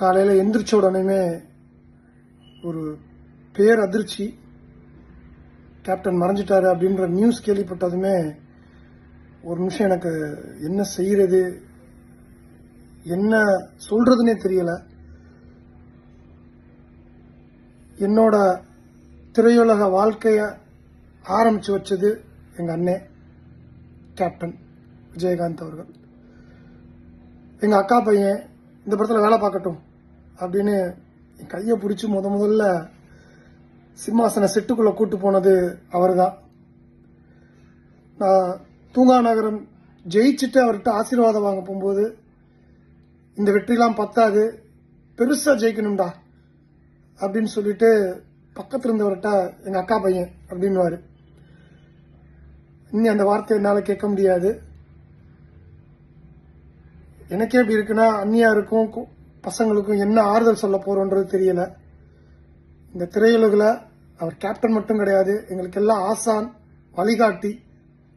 காலையில் எந்திரிச்ச உடனே ஒரு பேர் அதிர்ச்சி. கேப்டன் மறைஞ்சிட்டாரு அப்படின்ற நியூஸ் கேள்விப்பட்டதுமே ஒரு நிமிஷம் எனக்கு என்ன செய்கிறது என்ன சொல்றதுனே தெரியல. என்னோட திரையுலக வாழ்க்கைய ஆரம்பிச்சு வச்சது எங்க அண்ணே கேப்டன் விஜயகாந்த் அவர்கள். எங்க அக்கா பையன் இந்த படத்தில் வேலை பார்க்கட்டும். அப்படின்னு என் கையை பிடிச்சி முத முதல்ல சிம்மாசன செட்டுக்குள்ள கூட்டு போனது அவர்தான். நான் தூங்கா நகரம் ஜெயிச்சுட்டு அவர்கிட்ட ஆசீர்வாதம் வாங்க போகும்போது இந்த வெற்றிலாம் பத்தாது பெருசாக ஜெயிக்கணும்டா அப்படின்னு சொல்லிட்டு பக்கத்தில் இருந்தவர்கிட்ட எங்கள் அக்கா பையன் அப்படின்வாரு இன்னும் அந்த வார்த்தை என்னால் கேட்க முடியாது. எனக்கே எப்படி இருக்குன்னா அந்நியாருக்கும் பசங்களுக்கும் என்ன ஆறுதல் சொல்ல போறோன்றது தெரியல. இந்த திரையுலகில் அவர் கேப்டன் மட்டும் கிடையாது எங்களுக்கு எல்லாம் ஆசான் வழிகாட்டி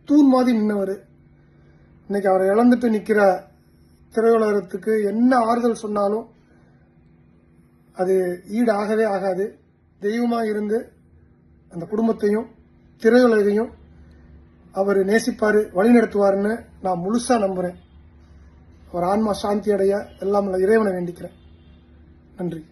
தூண் மாதிரி நின்னவர். இன்னைக்கு அவரை இழந்துட்டு நிற்கிற திரையுலகத்துக்கு என்ன ஆறுதல் சொன்னாலும் அது ஈடு ஆகவே ஆகாது. தெய்வமாக இருந்து அந்த குடும்பத்தையும் திரையுலகையும் அவர் நேசிப்பார் வழிநடத்துவாருன்னு நான் முழுசாக நம்புகிறேன் அவர் ஆன்மா சாந்தி அடைய எல்லாம் இறைவனை வேண்டிக்கிறேன். நன்றி.